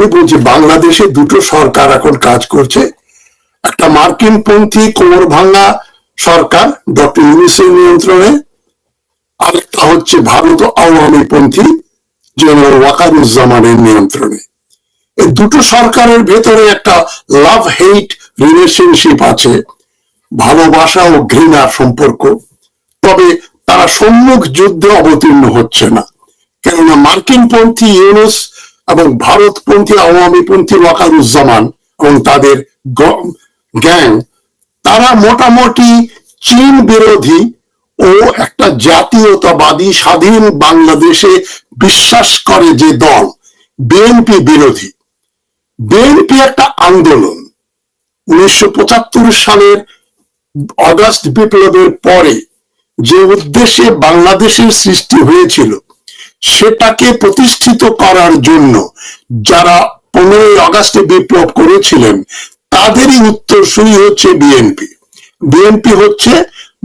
আমি বলছি, বাংলাদেশে দুটো সরকার এখন কাজ করছে। একটা মার্কিন পন্থী কোমর ভাঙ্গা সরকার, ডক্টর ইউনিসের নিয়ন্ত্রণে। আরেকটা হচ্ছে ভারত আওয়ামী পন্থী, জেনারেল ওয়াকারুজ্জামানের নিয়ন্ত্রণে। এই দুটো সরকারের ভেতরে একটা লাভ হেইট রিলেশনশিপ আছে, ভালোবাসা ও ঘৃণার সম্পর্ক। তবে তারা সম্মুখ যুদ্ধে অবতীর্ণ হচ্ছে না। কেননা মার্কিন পন্থী ইউনুস এবং ভারতপন্থী আওয়ামী পন্থী ওয়াকারুজ্জামান এবং তাদের গ্যাং, তারা মোটামুটি চীন বিরোধী ও একটা জাতীয়তাবাদী স্বাধীন বাংলাদেশে বিশ্বাস করে যে দল, বিএনপি বিরোধী। বিএনপি একটা আন্দোলন। উনিশশো পঁচাত্তর সালের অগাস্ট বিপ্লবের পরে যে উদ্দেশ্যে বাংলাদেশের সৃষ্টি হয়েছিল সেটাকে প্রতিষ্ঠিত করার জন্য যারা পনেরোই আগস্টে বিপ্লব করেছিলেন, তাদেরই উত্তরসূরি হচ্ছে বিএনপি বিএনপি হচ্ছে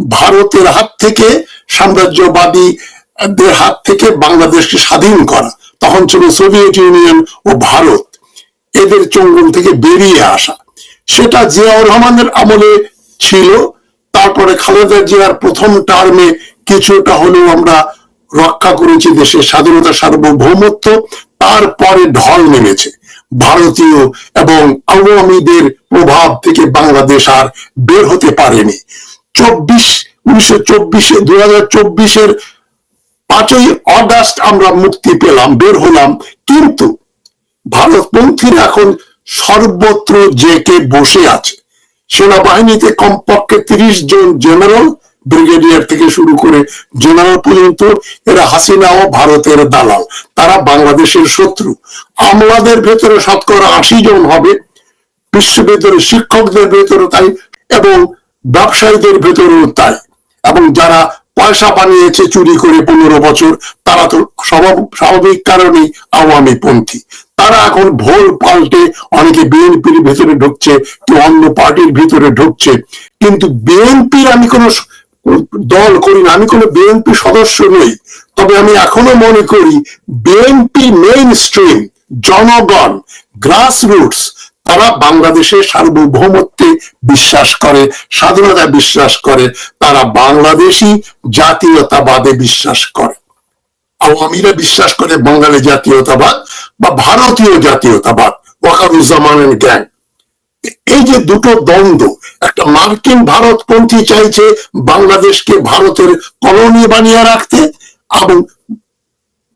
ভারতের হাত থেকে সাম্রাজ্যবাদীদের হাত থেকে বাংলাদেশকে স্বাধীন করা। তখন ছিল সোভিয়েত ইউনিয়ন ও ভারত। এদের চঙ্গল থেকে বেরিয়ে আসা। সেটা জিয়াউর রহমানের আমলে ছিল। তারপরে খালেদা জিয়ার প্রথম টার্মে কিছুটা হলেও আমরা রক্ষা করেছে দেশের স্বাধীনতা, সার্বভৌমত্ব, তারপরে ঢল নেমেছে। ভারতীয় এবং আওয়ামীদের প্রভাব থেকে বাংলাদেশ আর বের হতে পারেনি। চব্বিশ, উনিশশো চব্বিশে দু হাজার চব্বিশের পাঁচই অগাস্ট আমরা মুক্তি পেলাম, বের হলাম। কিন্তু ভারতপন্থীরা এখন সর্বত্র জেকে বসে আছে। সেনাবাহিনীতে কমপক্ষে তিরিশ জন জেনারেল ব্রিগেডিয়ার থেকে শুরু করে জেনারেল পর্যন্ত, এরা হাসিনা ও ভারতের দালাল। তারা বাংলাদেশের শত্রু। আমলাদের ভেতরে শতকরা আশি জন হবে। বিশ্ববিদ্যালয়ের শিক্ষকদের ভেতরে তাই এবং ব্যবসায়ীদের ভেতরেও তাই। এবং যারা পয়সা বানিয়েছে চুরি করে পনেরো বছর, তারা তো স্বাভাবিক কারণেই আওয়ামী পন্থী তারা এখন ভোল পাল্টে অনেকে বিএনপির ভেতরে ঢুকছে, কেউ অন্য পার্টির ভিতরে ঢুকছে। কিন্তু বিএনপির আমি কোনো দল করি না, আমি কোনো বিএনপি সদস্য নই। তবে আমি এখনও মনে করি বিএনপি মেইন স্ট্রিম জনগণ গ্রাসরুটস তারা বাংলাদেশের সার্বভৌমত্বে বিশ্বাস করে স্বাধীনতা বিশ্বাস করে, তারা বাংলাদেশি জাতীয়তাবাদে বিশ্বাস করে। আওয়ামীরা বিশ্বাস করে বাঙালি জাতীয়তাবাদ বা ভারতীয় জাতীয়তাবাদ ওয়াকারুজ্জামানের গ্যাং এই যে দুটো দ্বন্দ্ব, একটা মার্কিন ভারত ভারতপন্থী চাইছে বাংলাদেশকে ভারতের কলোনি বানিয়ে রাখতে এবং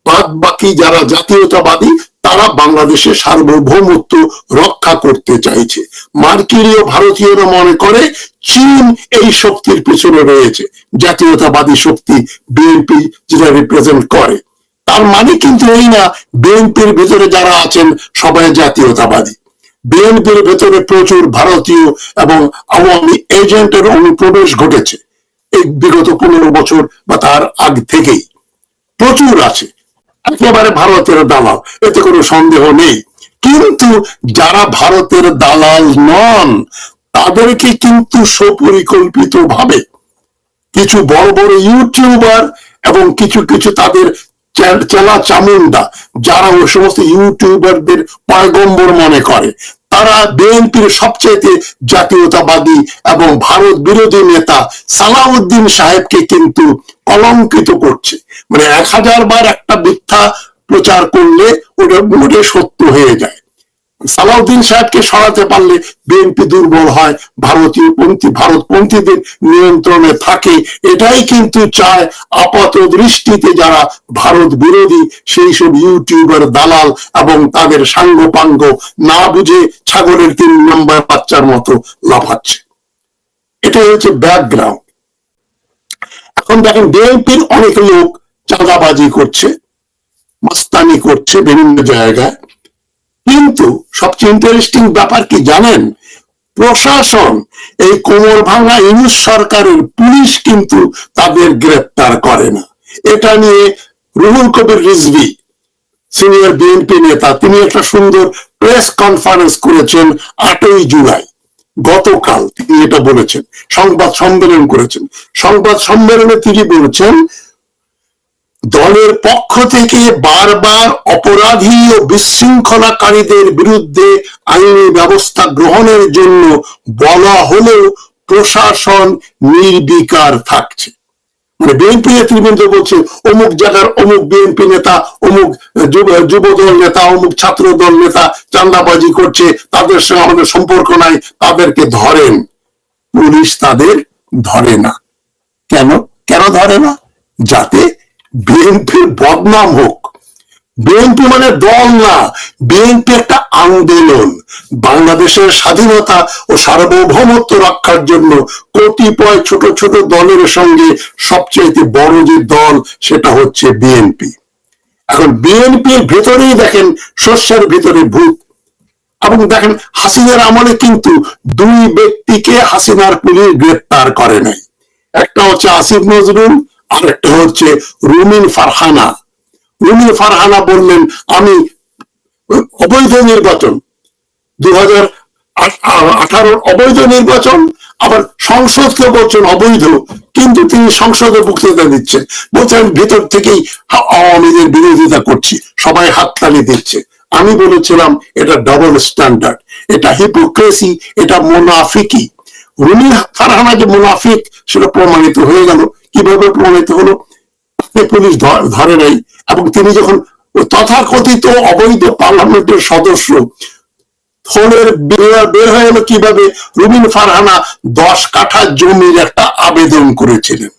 বাদ বাকি যারা জাতীয়তাবাদী, তারা বাংলাদেশের সার্বভৌমত্ব রক্ষা করতে চাইছে। মার্কিনীয় ভারতীয়রা মনে করে চীন এই শক্তির পেছনে রয়েছে, জাতীয়তাবাদী শক্তি বিএনপি যেটা রিপ্রেজেন্ট করে। তার মানে কিন্তু এই না, বিএনপির ভিতরে যারা আছেন সবাই জাতীয়তাবাদী। বিএনপির ভেতরে প্রচুর ভারতীয় এবং আওয়ামী এজেন্টের অনুপ্রবেশ ঘটেছে এই বিগত পনেরো বছর বা তার আগ থেকেই। প্রচুর আছে। একেবারে ভারতের দালাল, এতে কোনো সন্দেহ নেই। কিন্তু যারা ভারতের দালাল নন, তাদেরকে কিন্তু সুপরিকল্পিত ভাবে কিছু বড় বড় ইউটিউবার এবং কিছু কিছু তাদের চেলা চামুন্ডা যারা ওই সমস্ত ইউটিউবারদের পয়গম্বর মনে করে, তারা বিএনপির সবচেয়ে জাতীয়তাবাদী এবং ভারত বিরোধী নেতা সালাউদ্দিন সাহেবকে কিন্তু কলঙ্কিত করছে। মানে এক হাজার বার একটা মিথ্যা প্রচার করলে ওটা মোটে সত্য হয়ে যায়। সালাউদ্দিন সাহেবকে সরাতে পারলে বিএনপি দুর্বল হয়, ভারতীয় পন্থী, ভারতপন্থীদের নিয়ন্ত্রণে থাকে। এটাই কিন্তু চায় আপাত দৃষ্টিতে যারা ভারত বিরোধী, সেই সব ইউটিউবার দালাল এবং তাদের সাঙ্গ পাঙ্গ না বুঝে ছাগলের তিন নম্বর বাচ্চার মতো লাফাচ্ছে। এটাই হচ্ছে ব্যাকগ্রাউন্ড এখন দেখেন, বিএনপির অনেক লোক চাঁদাবাজি করছে, মাস্তানি করছে বিভিন্ন জায়গায়। কিন্তু সবচেয়ে ইন্টারেস্টিং ব্যাপার কি জানেন? প্রশাসন, এই কোমর ভাঙা ইউনুস সরকারের পুলিশ কিন্তু তাদের গ্রেপ্তার করে না। এটা নিয়ে রুহুল কবির রিজভি, সিনিয়র বিএনপি নেতা, তিনি একটা সুন্দর প্রেস কনফারেন্স করেছেন আটই জুলাই। গতকাল তিনি এটা বলেছেন, সংবাদ সম্মেলন করেছেন। সংবাদ সম্মেলনে তিনি বলেছেন দলের পক্ষ থেকে বারবার অপরাধী ও বিশৃঙ্খলাকারীদের বিরুদ্ধে আইনি ব্যবস্থা গ্রহণের জন্য বলা হলেও প্রশাসন নির্বিকার থাকছে। মানে বিএনপি নেতৃবৃন্দ বলছে অমুক জায়গার অমুক বিএনপি নেতা, অমুক যুব- যুবদল নেতা, অমুক ছাত্র দল নেতা চান্দাবাজি করছে, তাদের সঙ্গে আমাদের সম্পর্ক নাই, তাদেরকে ধরেন। পুলিশ তাদের ধরে না। কেন? কেন ধরে না? যাতে বিএনপির বদনাম হোক। বিএনপি মানে দল না। বিএনপি একটা আন্দোলন। বাংলাদেশের স্বাধীনতা ও সার্বভৌমত্ব রক্ষার জন্য কতিপয় ছোট ছোট দলের সঙ্গে সবচেয়ে বড় যে দল, সেটা হচ্ছে বিএনপি এখন বিএনপির ভেতরেই দেখেন শস্যের ভিতরে ভূত। এবং দেখেন হাসিনার আমলে কিন্তু দুই ব্যক্তিকে হাসিনার পুলিশ গ্রেপ্তার করে নাই। একটা হচ্ছে আসিফ নজরুল আর একটা হচ্ছে রুমিন ফারহানা। রুমিন ফারহানা বললেন, আমি অবৈধ নির্বাচন দু হাজার অবৈধ নির্বাচন, আবার সংসদকে বলছেন অবৈধ, কিন্তু তিনি সংসদে বক্তৃতা দিচ্ছেন। বলছেন, ভিতর থেকেই আওয়ামী লীগের বিরোধিতা করছি, সবাই হাততালি দিচ্ছে। আমি বলেছিলাম, এটা ডবল স্ট্যান্ডার্ড এটা হিপোক্রেসি এটা মোনাফিকি। রুমি ফারহানা যে মুনাফিক সেটা প্রমাণিত হয়ে গেল। কীভাবে প্রমাণিত হলো? পুলিশ ধরে নাই এবং তিনি যখন তথাকথিত অবৈধ পার্লামেন্টের সদস্য বের হয়ে এলো কীভাবে? রুমিন ফারহানা দশ কাঠা জমির একটা আবেদন করেছিলেন।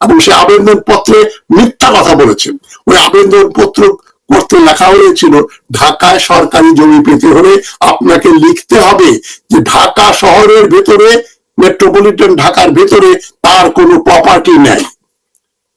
এবং সে আবেদন পত্রে মিথ্যা কথা বলেছেন ওই আবেদন পত্র করতে লেখা হয়েছিল, ঢাকায় সরকারি জমি পেতে হলে আপনাকে লিখতে হবে যে ঢাকা শহরের ভেতরে মেট্রোপলিটন ঢাকার ভেতরে তার কোনো প্রপার্টি নেই।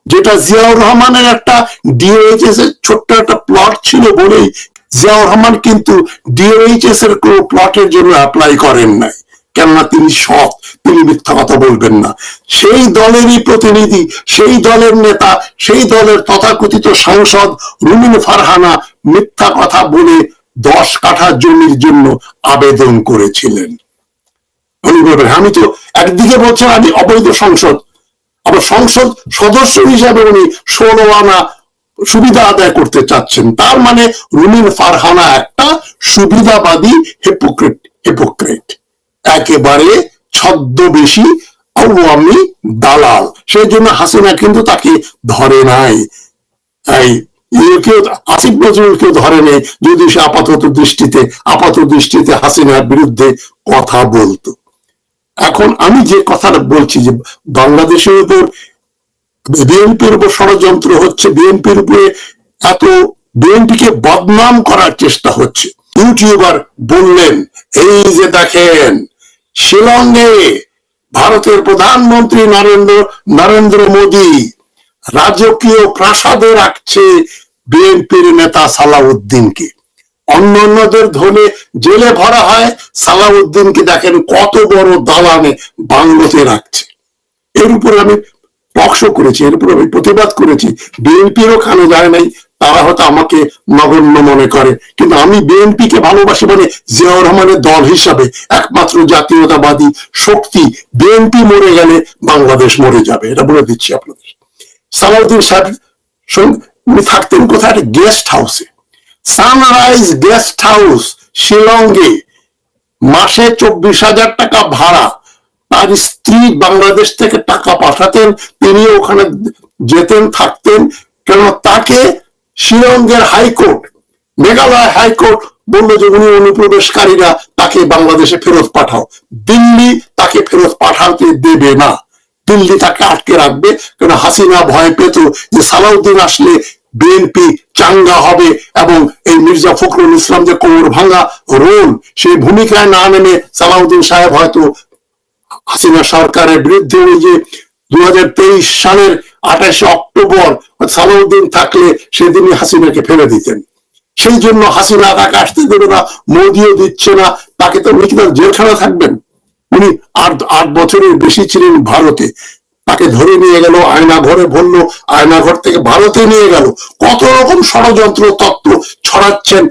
যেটা জিয়াউর রহমানের একটা ডিওএইচএস এর ছোট্ট একটা প্লট ছিল বলেই জিয়াউর রহমান কিন্তু ডিওএইচএস এর কোনো প্লটের জন্য অ্যাপ্লাই করেন নাই। কেননা তিনি সৎ, তিনি মিথ্যা কথা বলবেন না। সেই দলেরই প্রতিনিধি, সেই দলের নেতা, সেই দলের তথাকথিত সাংসদ রুমিন ফারহানা মিথ্যা কথা বলে দশ কাঠা জমির জন্য আবেদন করেছিলেন। উনি বলবেন আমি তো একদিকে বলছেন আমি অবৈধ সংসদ। আবার সংসদ সদস্য হিসাবে উনি ষোলো আনা সুবিধা আদায় করতে চাচ্ছেন। তার মানে রুমিন ফারহানা একটা সুবিধাবাদী হিপোক্রেট হিপোক্রেট একেবারে ছদ্মবেশী আওয়ামী দালাল। সেই জন্য হাসিনা কিন্তু তাকে ধরে নাই। কেউ আসিফ নজরুল কেউ ধরে নেই। যদি সে আপাতত দৃষ্টিতে, আপাত দৃষ্টিতে হাসিনার বিরুদ্ধে কথা বলতো। এখন আমি যে কথাটা বলছি যে বাংলাদেশের উপর বিএনপির উপর ষড়যন্ত্র হচ্ছে, বিএনপির উপরে এত বিএনপিকে বদনাম করার চেষ্টা হচ্ছে। ইউটিউবার বললেন, এই যে দেখেন, শিলংয়ে ভারতের প্রধানমন্ত্রী নরেন্দ্র নরেন্দ্র মোদী রাজকীয় প্রাসাদে রাখছে বিএনপির নেতা সালাউদ্দিনকে। অন্য অন্যদের ধরে জেলে ভরা হয়। সালাউদ্দিনকে দেখেন কত বড় দালানে বাংলোতে রাখছে। এর উপর আমি টকশো করেছি, এর উপর আমি প্রতিবাদ করেছি। বিএনপিরও খানো যায় নাই, তারা হয়তো আমাকে নগণ্য মনে করে। কিন্তু আমি বিএনপি কে ভালোবাসি মানে জিয়াউর রহমানের দল হিসাবে একমাত্র জাতীয়তাবাদী শক্তি, বিএনপি মরে গেলে বাংলাদেশ মরে যাবে, এটা বলে দিচ্ছি আপনাদের। সালাউদ্দিন সাহেব উনি থাকতেন কোথায়? একটা গেস্ট হাউসে সানরাইজ গেস্ট হাউস শিলংয়ে মাসে চব্বিশ হাজার টাকা ভাড়া। তার স্ত্রী বাংলাদেশ থেকে টাকা পাঠাতেন, তিনি ওখানে যেতেন, থাকতেন। কেন তাকে শিলংয়ের হাইকোর্ট, মেঘালয় হাইকোর্ট বলল যে উনি অনুপ্রবেশকারীরা তাকে বাংলাদেশে ফেরত পাঠাও। দিল্লি তাকে ফেরত পাঠাতে দেবে না। দিল্লি তাকে আটকে রাখবে। কেন হাসিনা ভয় পেত যে সালাউদ্দিন আসলে বিএনপি চাঙ্গা হবে এবং এই মির্জা ফখরুল ইসলাম যে কোমর ভাঙা রোল, সেই ভূমিকায় না নেমে সালাউদ্দিন সাহেব হয়তো হাসিনা সরকারের বিরুদ্ধে ওই যে দু সালের আঠাশে অক্টোবর সালাউদ্দিন থাকলে সেদিনই হাসিনাকে ফেলে দিতেন। সেই জন্য হাসিনা তাকে আসতে দেবে না, মোদিও দিচ্ছে না, তাকে তো উনি জেলখানা থাকবেন। উনি আট আট বছরের বেশি ছিলেন ভারতে। তাকে ধরে নিয়ে গেল আয়না ঘরে ভরলো আয়না ঘর থেকে ভারতে নিয়ে গেল। কত রকম ষড়যন্ত্র তত্ত্ব ছড়াচ্ছেন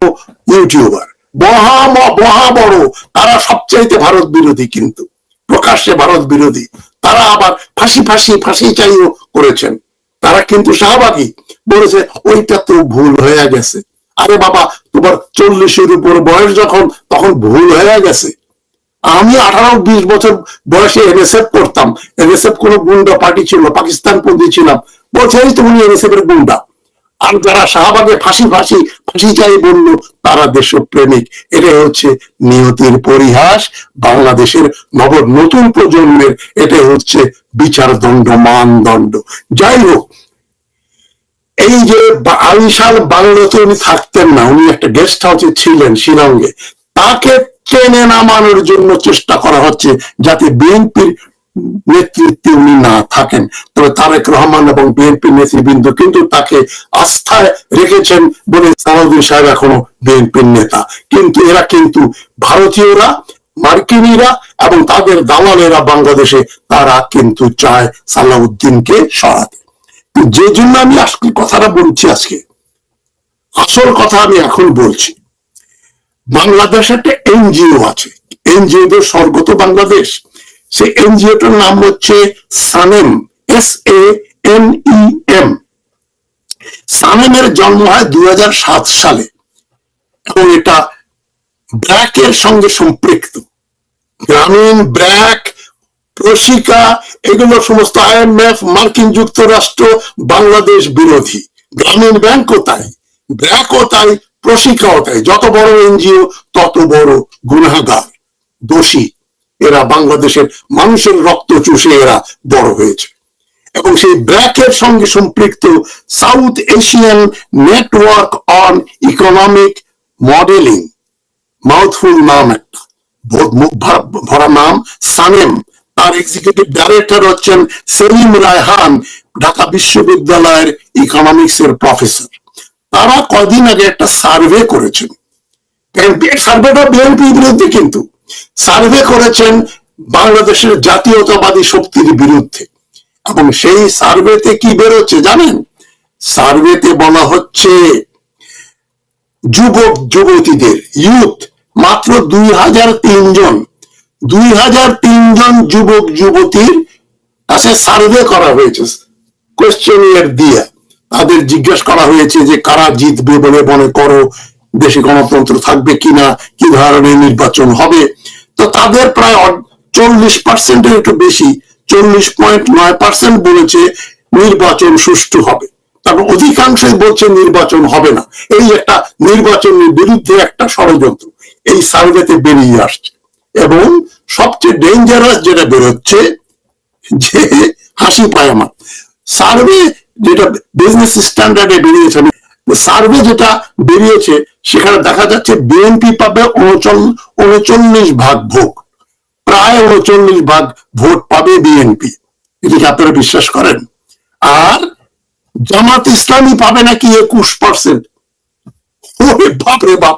ইউটিউবার। ম- মহা বড়। তারা সবচাইতে ভারত বিরোধী কিন্তু। প্রকাশ্যে ভারত বিরোধী। তারা আবার ফাঁসি ফাঁসি ফাঁসি চাইও করেছেন। তারা কিন্তু শাহবাগী। বলেছে, ওইটা তো ভুল হয়ে গেছে। আরে বাবা, তোমার চল্লিশের উপর বয়স যখন, তখন ভুল হয়ে গেছে। আমি আঠারো বিশ বছর বয়সে এনএসএফ করতাম। এনএসএফ কোন গুন্ডা পার্টি ছিল পাকিস্তান পন্থী ছিলাম। বলছে, এই তুমি এনএসএফ এর গুন্ডা। আর যারা শাহবাগে ফাঁসি ফাঁসি ফাঁসি চাই বলল, তারা দেশপ্রেমিক। এটাই হচ্ছে নিয়তির পরিহাস। বাংলাদেশের নব নতুন প্রজন্মের, এটাই হচ্ছে বিচারদণ্ড, মানদণ্ড। যাই হোক, এই যে আলিশান বাংলাতে উনি থাকতেন না, উনি একটা গেস্ট হাউসে ছিলেন শিলংয়ে। তাকে টেনে নামানোর জন্য চেষ্টা করা হচ্ছে যাতে বিএনপির নেতৃত্বে উনি না থাকেন। তবে তারেক রহমান এবং বিএনপির নেতৃবৃন্দ কিন্তু তাকে আস্থায় রেখেছেন বলে সালাউদ্দিন সাহেব এখনও বিএনপির নেতা। কিন্তু এরা কিন্তু ভারতীয়রা, মার্কিনীরা এবং তাদের দালালেরা বাংলাদেশে তারা কিন্তু চায় সালাউদ্দিনকে সরাতে। যে জন্য আমি আজকে কথাটা বলছি আজকে, আসল কথা আমি এখন বলছি। বাংলাদেশে একটা এনজিও আছে। এনজিও দের স্বর্গত বাংলাদেশ। সেই এনজিওটার নাম হচ্ছে SANEM S A N E M সানেমের জন্ম হয় দুই সালে এবং এটা ব্র্যাকের সঙ্গে সম্পৃক্ত। গ্রামীণ ব্র্যাক, প্রশিকা, এগুলো সমস্ত আইএমএফ মার্কিন যুক্তরাষ্ট্র, বাংলাদেশ বিরোধী। গ্রামীণ ব্যাংকও তাই ব্র্যাকও তাই প্রশিকাও তাই যত বড় এনজিও, তত বড় গুনাগার দোষী। এরা বাংলাদেশের মানুষের রক্ত চুষে এরা বড় হয়েছে। এবং সেই ব্র্যাকের সঙ্গে সম্পৃক্ত south Asian network on economic modelling, mouthful নাম একটা ভরা নাম, সানেম। তার এক্সিকিউটিভ ডাইরেক্টর হচ্ছেন সেলিম রায়হান, ঢাকা বিশ্ববিদ্যালয়ের ইকোনমিক্স এর প্রফেসর তারা কদিন আগে একটা সার্ভে করেছেন। সার্ভেটা বিএনপির বিরুদ্ধে কিন্তু সার্ভে করেছেন বাংলাদেশের জাতীয়তাবাদী শক্তির বিরুদ্ধে। এবং সেই সার্ভেতে কি বেরোচ্ছে জানেন? সার্ভেতে বলা হচ্ছে যুবক, যুবতীদের ইউথ মাত্র দুই হাজার তিনজন দুই হাজার তিনজন যুবক, যুবতীর কাছে সার্ভে করা হয়েছে। কোয়েশ্চেনিয়ার দিয়ে। তাদের জিজ্ঞেস করা হয়েছে যে কারা জিতবে বলে মনে করো, দেশে গণতন্ত্র থাকবে কিনা, কি ধরনের নির্বাচন হবে? তো তাদের প্রায় চল্লিশ পার্সেন্টের একটু বেশি, চল্লিশ পয়েন্ট নয় পার্সেন্ট বলেছে নির্বাচন সুষ্ঠু হবে। তারপর অধিকাংশই বলছে নির্বাচন হবে না। এই একটা নির্বাচনের বিরুদ্ধে একটা ষড়যন্ত্র, এই সার্ভেতে বেরিয়ে আসছে। এবং সবচেয়ে ডেঞ্জারাস যেটা বেরোচ্ছে, যে হাসি পায় আমার। সার্ভে যেটা বিজনেস স্ট্যান্ডার্ডে বেরিয়েছে সার্ভে যেটা বেরিয়েছে, সেখানে দেখা যাচ্ছে বিএনপি পাবে উনচল- উনচল্লিশ ভাগ ভোট। প্রায় উনচল্লিশ ভাগ ভোট পাবে বিএনপি এটা কি আপনারা বিশ্বাস করেন? আর জামাত ইসলামী পাবে নাকি একুশ পার্সেন্ট ওরে বাপ রে বাপ!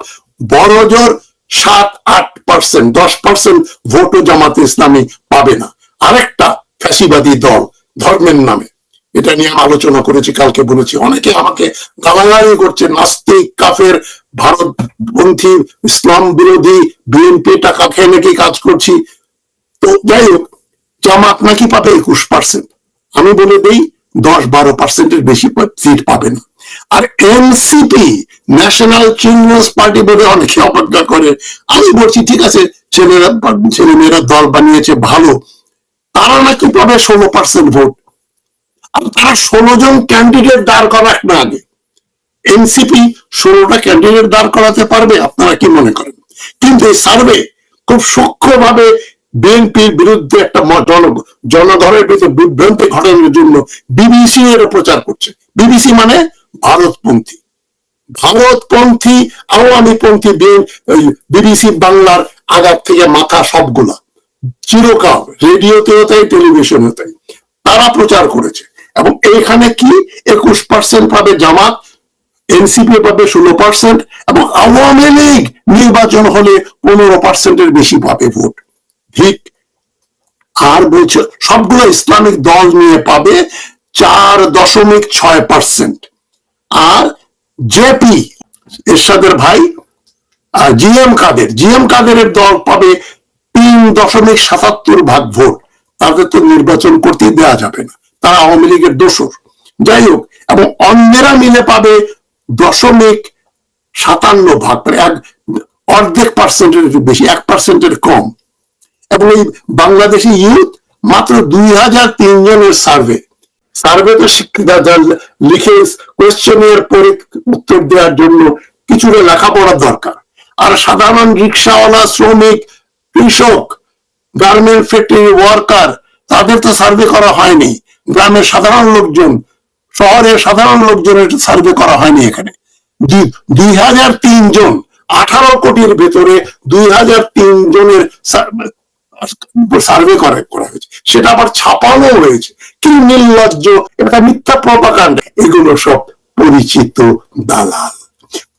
বড় জোর সাত, আট পার্সেন্ট দশ পার্সেন্ট ভোটও জামাত ইসলামী পাবে না। আরেকটা ফ্যাসিবাদী দল, ধর্মের নামে। এটা নিয়ে আমি আলোচনা করেছি, কালকে বলেছি। অনেকে আমাকে গালাগালি করছে, নাস্তিক, কাফের ভারতপন্থী ইসলাম বিরোধী, বিএনপি, টাকা খেয়ে নাকি কাজ করছি। তো যাই হোক, জামাত নাকি পাবে একুশ পার্সেন্ট আমি বলে দেই, দশ বারো পার্সেন্টের বেশি সিট পাবে না। আর এনসিপি, ন্যাশনাল চিলড্রেন্স পার্টি বলে অনেকে অপেক্ষা করে। আমি বলছি, ঠিক আছে, ছেলেরা ছেলে মেয়েরা দল বানিয়েছে, ভালো। তারা নাকি পাবে ষোলো পার্সেন্ট ভোট। আর তারা ষোলো জন ক্যান্ডিডেট দাঁড় করাক না আগে। এনসিপি ষোলোটা ক্যান্ডিডেট দাঁড় করাতে পারবে, আপনারা কি মনে করেন? কিন্তু এই সার্ভে খুব সূক্ষ্মভাবে বিএনপির বিরুদ্ধে একটা জনগণের ভিতরে বিভ্রান্তি ঘটানোর জন্য বিবিসি এর প্রচার করছে। বিবিসি মানে ভারতপন্থী। ভারতপন্থী, আওয়ামীপন্থী বিবিসি বাংলার আগার থেকে মাথা সবগুলা। চিরকাল, রেডিওতেও তাই টেলিভিশনে তাই। তারা প্রচার করেছে। এবং এইখানে কি? একুশ পার্সেন্ট পাবে জামাত এনসিপি পাবে ষোলো পার্সেন্ট এবং আওয়ামী লীগ নির্বাচন হলে পনেরো পার্সেন্টের বেশি পাবে ভোট। ঠিক? আর বলছে, সবগুলো ইসলামিক দল নিয়ে পাবে চার দশমিক ছয় পার্সেন্ট আর জেপি এরশাদের ভাই জিএম কাদের জিএম কাদেরের দল পাবে তিন দশমিক সাতাত্তর ভাগ ভোট। তাদের তো নির্বাচন করতেই দেওয়া যাবে না। তারা আওয়ামী লীগের দোষর। যাই হোক, এবং অন্যেরা মিলে পাবে দশমিক সাতান্ন ভাগ মানে এক, অর্ধেক পার্সেন্টের একটু বেশি, এক পার্সেন্টের কম। এবং এই বাংলাদেশি ইউথ মাত্র দুই হাজার তিনজনের সার্ভে সার্ভেতে শিক্ষিতা লিখে কোয়েশ্চেনের পরে উত্তর দেওয়ার জন্য কিছুটা লেখাপড়া দরকার। আর সাধারণ রিক্সাওয়ালা, শ্রমিক, কৃষক গার্মেন্ট ফ্যাক্টরি ওয়ার্কার তাদের তো সার্ভে করা হয়নি। গ্রামের সাধারণ লোকজন, শহরের সাধারণ লোকজনের সার্ভে করা হয়নি এখানে। দুই হাজার তিন জন, আঠারো কোটির ভেতরে দুই হাজার তিন জনের সার্ভে করা করা হয়েছে। সেটা আবার ছাপানো হয়েছে কি নির্লজ্জ, এটা মিথ্যা প্রপাকাণ্ড এগুলো সব পরিচিত দালাল।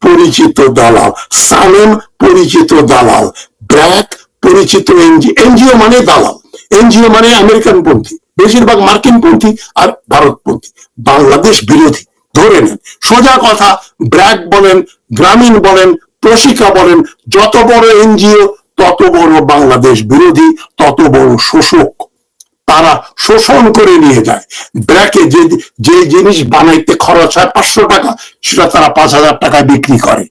পরিচিত দালাল। সালেম পরিচিত দালাল। ব্র্যাক পরিচিত এনজিও এনজিও মানে দালাল। এনজিও মানে আমেরিকান পন্থী বেশিরভাগ মার্কিন পন্থী আর ভারতপন্থী। বাংলাদেশ বিরোধী। ধরে নেন, সোজা কথা, ব্র্যাক বলেন, গ্রামীণ বলেন প্রশিকা বলেন, যত বড় এনজিও, তত বড় বাংলাদেশ বিরোধী, তত বড় শোষক। তারা শোষণ করে নিয়ে যায়। ব্র্যাকে যে যে জিনিস বানাইতে খরচ হয় পাঁচশো টাকা, সেটা তারা পাঁচ হাজার টাকায় বিক্রি করে।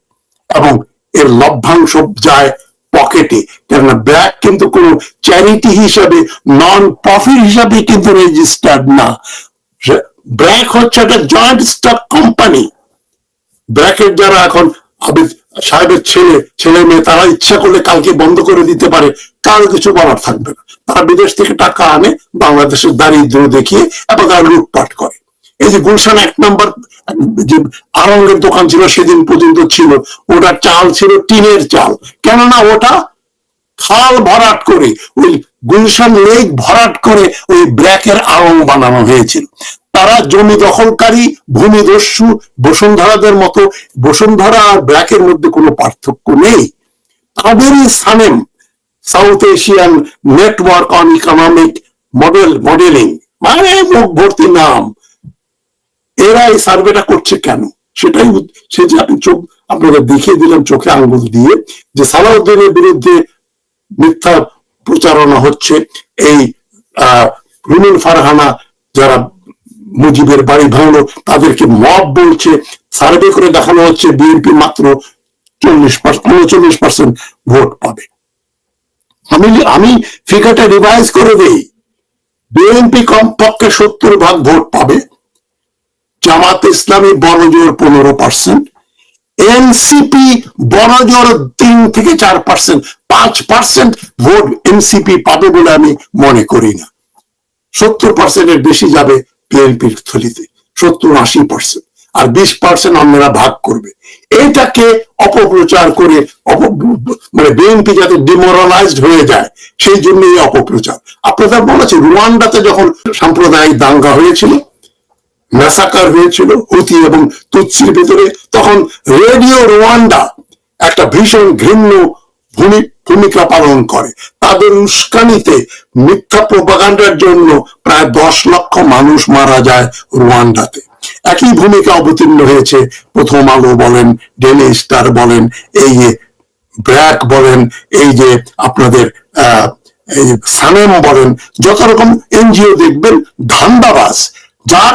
এবং এর লভ্যাংশ যায় পকেটে। কেননা ব্র্যাক কিন্তু কোন চ্যারিটি হিসাবে নন প্রফিট হিসাবে কিন্তু রেজিস্টার্ড না। ব্র্যাক হচ্ছে একটা জয়েন্ট স্টক কোম্পানি ব্র্যাকের যারা এখন সাহেবের ছেলে ছেলে মেয়ে, তারা ইচ্ছা করলে কালকে বন্ধ করে দিতে পারে, কারও কিছু বলার থাকবে না। তারা বিদেশ থেকে টাকা আনে, বাংলাদেশের দারিদ্র দেখিয়ে এবং তারা লুটপাট করে। এই যে গুলশান এক নম্বর, যে আরঙ্গের দোকান ছিল সেদিন পর্যন্ত ছিল, ওটা চাল ছিল, টিনের চাল। কেননা ওটা খাল ভরাট করে, ওই গুলশান লেক ভরাট করে ওই ব্র্যাকের আড়ং বানানো হয়েছিল। তারা জমি দখলকারী, ভূমিদস্যু, বসুন্ধরাদের মতো, বসুন্ধরা আর ব্র্যাকের মধ্যে কোনো পার্থক্য নেই। তাদেরই SANEM, south Asian network on economic model, modelling মানে মুখ ভর্তি নাম। এরা এই সার্ভেটা করছে কেন? সেটাই সে যে আপনি চোখ আপনাদের দেখিয়ে দিলাম চোখে আঙ্গুল দিয়ে যে সালাউদ্দিনের বিরুদ্ধে মিথ্যা প্রচারণা হচ্ছে। এই রুমিন ফারহানা যারা মুজিবের বাড়ি ভাঙলো, তাদেরকে মব বলছে। সার্ভে করে দেখানো হচ্ছে বিএনপি মাত্র চল্লিশ উনচল্লিশ পার্সেন্ট ভোট পাবে। আমি আমি ফিগারটা রিভাইজ করে দেই। বিএনপি কমপক্ষে সত্তর ভাগ ভোট পাবে। জামাত ইসলামী বড় জোর পনেরো পার্সেন্ট এনসিপি বড় জোর তিন থেকে চার পার্সেন্ট পাঁচ পার্সেন্ট ভোট এনসিপি পাবে বলে আমি মনে করি না। সত্তর পার্সেন্টের বেশি যাবে বিএনপির থলিতে, সত্তর আশি পার্সেন্ট আর বিশ পার্সেন্ট অন্যরা ভাগ করবে। এটাকে অপপ্রচার করে মানে বিএনপি যাতে ডিমোরালাইজড হয়ে যায়, সেই জন্য এই অপপ্রচার। আপনাদের মনে আছে রুয়ান্ডাতে যখন সাম্প্রদায়িক দাঙ্গা হয়েছিল ম্যাসাকার হয়েছিল হুতি এবং তুৎসির ভিতরে। তখন রেডিও রুয়ান্ডা একটা ভীষণ ঘৃণ্য ভূমি, ভূমিকা পালন করে। তাদের উস্কানিতে মিথ্যা প্রপাগান্ডার জন্য প্রায় দশ লক্ষ মানুষ মারা যায় রুয়ান্ডাতে। একই ভূমিকা অবতীর্ণ হয়েছে, প্রথম আলো বলেন ডেলি স্টার বলেন, এই যে ব্র্যাক বলেন, এই যে আপনাদের, আহ সানেম বলেন, যত রকম এনজিও দেখবেন, ধান্দাবাজ, যার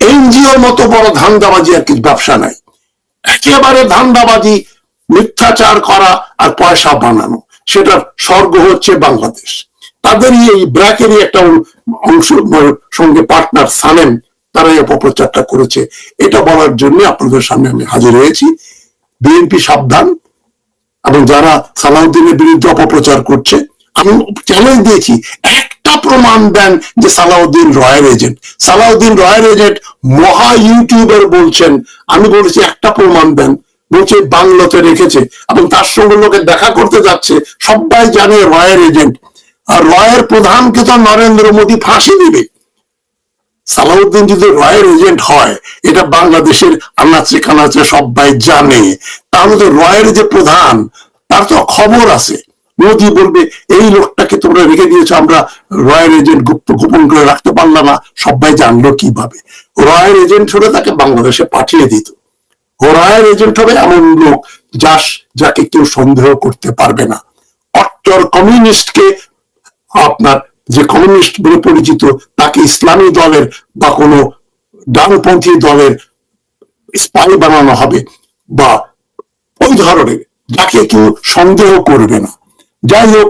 এনজিওর মতো বড় ধান্দাবাজি আর কিছু ব্যবসা নাই। একেবারে ধান্দাবাজি, মিথ্যাচার করা আর পয়সা বানানো, সেটার স্বর্গ হচ্ছে বাংলাদেশ। তাদেরই এই ব্র্যাকেরই একটা অংশ সঙ্গে পার্টনার সানেম তারা এই অপপ্রচারটা করেছে। এটা বলার জন্য আপনাদের সামনে আমি হাজির হয়েছি। বিএনপি সাবধান, এবং যারা সালাউদ্দিনের বিরুদ্ধে অপপ্রচার করছে, আমি চ্যালেঞ্জ দিয়েছি একটা প্রমাণ দেন যে সালাউদ্দিন রয়ের এজেন্ট সালাউদ্দিন রয়ের এজেন্ট মহা ইউটিউবার বলছেন, আমি বলেছি একটা প্রমাণ দেন বলছে বাংলাতে রেখেছে, এবং তার সঙ্গে লোকে দেখা করতে যাচ্ছে, সবাই জানে রয়ের এজেন্ট আর রয়ের প্রধানকে তো নরেন্দ্র মোদী ফাঁসি দিবে? সালাউদ্দিন যদি রয়ের এজেন্ট হয়, এটা বাংলাদেশের আনাচে কানাচে সবাই জানে। তাহলে তো রয়ের যে প্রধান, তার তো খবর আছে। মোদি বলবে, এই লোকটাকে তোমরা রেখে দিয়েছ, আমরা রয়ের এজেন্ট গুপ্ত গোপন করে রাখতে পারলাম না। সবাই জানলো কীভাবে। রয়ের এজেন্ট হলে তাকে বাংলাদেশে পাঠিয়ে দিত। রয়ের এজেন্ট হবে এমন লোক যাস, যাকে কেউ সন্দেহ করতে পারবে না। অট্টর কমিউনিস্টকে আপনার যে কমিউনিস্ট বলে পরিচিত, তাকে ইসলামী দলের বা কোনো ডানপন্থী দলের স্পাই বানানো হবে বা ওই ধরনের, যাকে কেউ সন্দেহ করবে না। যাই হোক,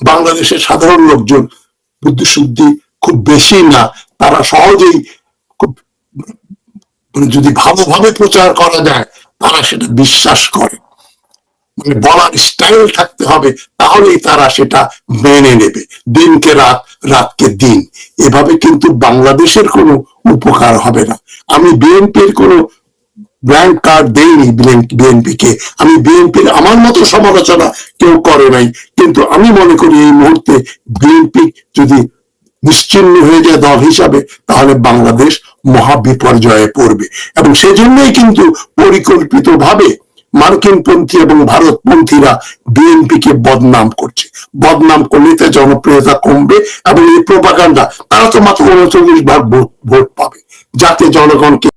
বাংলাদেশের সাধারণ লোকজন বুদ্ধিশুদ্ধি খুব বেশি না, তারা সহজেই খুব মানে যদি ভালোভাবে প্রচার করা যায়, তারা সেটা বিশ্বাস করে। মানে বলার স্টাইল থাকতে হবে, তাহলেই তারা সেটা মেনে নেবে। দিনকে রাত, রাতকে দিন। এভাবে কিন্তু বাংলাদেশের কোনো উপকার হবে না। আমি বিএনপির কোনো ব্ল্যাঙ্ক কার্ড দেইনি বিএনপি কে আমি বিএনপির আমার মতো সমালোচনা কেউ করে নাই। কিন্তু আমি মনে করি এই মুহূর্তে বিএনপি যদি নিশ্চিন্ন হয়ে যায় দল হিসাবে, তাহলে বাংলাদেশ মহা বিপর্যয়ে পড়বে। এবং সেজন্যই কিন্তু পরিকল্পিতভাবে মার্কিনপন্থী এবং ভারতপন্থীরা বিএনপি কে বদনাম করছে। বদনাম করলে তা জনপ্রিয়তা কমবে এবং এই প্রপাগান্ডা তারা তো মাত্র উনচল্লিশ ভাগ ভোট ভোট পাবে। যাতে জনগণকে